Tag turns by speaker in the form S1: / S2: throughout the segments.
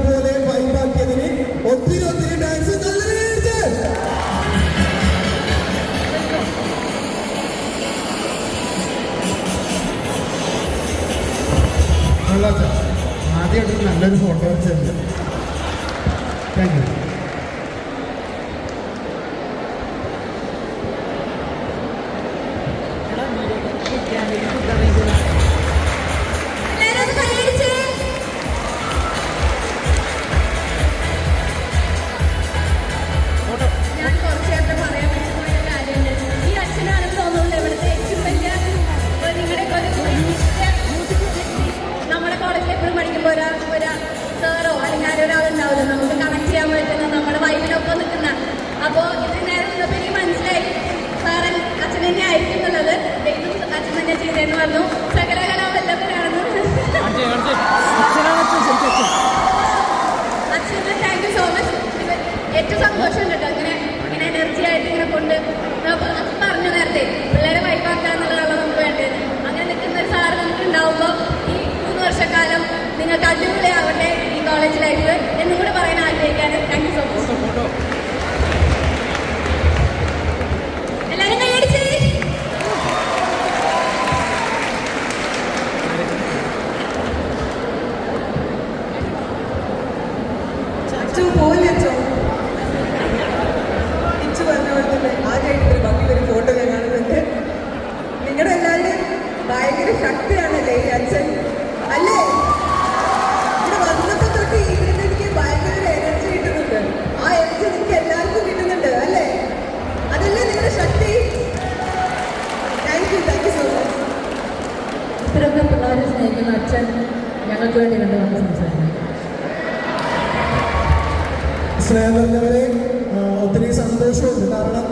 S1: പോലെ വൈബാക്കിയതിന് ഒത്തിരി ഒത്തിരി ഡാൻസ് ആദ്യമായിട്ട് നല്ലൊരു ഫോട്ടോ വെച്ചിട്ടുണ്ട് താങ്ക് യു
S2: ആരോ നമുക്ക് കണക്ട് ചെയ്യാൻ പറ്റുന്ന നമ്മുടെ വൈബിനൊപ്പം നിൽക്കുന്ന. അപ്പോൾ ഇത് നേരെ നിന്നപ്പോൾ എനിക്ക് മനസ്സിലായി. സാറൻ അച്ഛൻ തന്നെ ആയിരിക്കുന്നുള്ളത് അച്ഛൻ തന്നെ ചെയ്തതെന്ന് പറഞ്ഞു. സകലകലാവല്ലഭനാണെന്ന്
S3: എല്ലാവരുടെയും ഭയങ്കര ശക്തിയാണല്ലേ ഈ അച്ഛൻ? അല്ലേ? ഇവിടെ വന്നപ്പോ തൊട്ട് ഇവിടുന്ന് എനിക്ക് ഭയങ്കര ഒരു എനർജി കിട്ടുന്നുണ്ട്. ആ എനർജി നിങ്ങൾക്ക് എല്ലാവർക്കും കിട്ടുന്നുണ്ട് അല്ലേ? അതല്ലേ നിങ്ങളുടെ ശക്തി? Thank you thank you so much
S2: ഇത്രയൊക്കെ പിള്ളേരെ സ്നേഹിക്കുന്ന അച്ഛൻ ഞങ്ങൾക്ക് വേണ്ടി കണ്ടു വന്ന് സംസാരിക്കും
S4: സ്നേഹം നിറഞ്ഞവരെ ഒത്തിരി സന്തോഷമുണ്ട്. കാരണം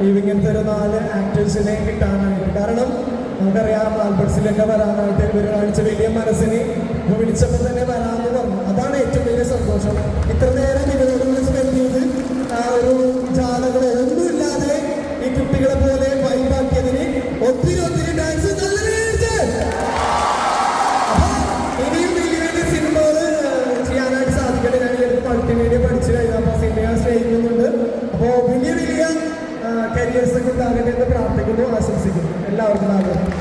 S4: ഈ ഇങ്ങനത്തെ ഒരു നാല് ആക്ടേഴ്സിനെ കിട്ടാനായിട്ട്. കാരണം നമുക്കറിയാം ആൽബർട്സിലൊക്കെ വരാനായിട്ട് ഇവർ കാണിച്ച വലിയ മനസ്സിനെ വിളിച്ചപ്പോൾ തന്നെ വരാമെന്ന് പറഞ്ഞു. അതാണ് ഏറ്റവും വലിയ സന്തോഷം. ഇത്ര കരിയേഴ്സ് ഉണ്ടാകട്ടെ എന്ന് പ്രാർത്ഥിക്കുന്നു ആശംസിക്കുന്നു. എല്ലാവർക്കും ആഗ്രഹം.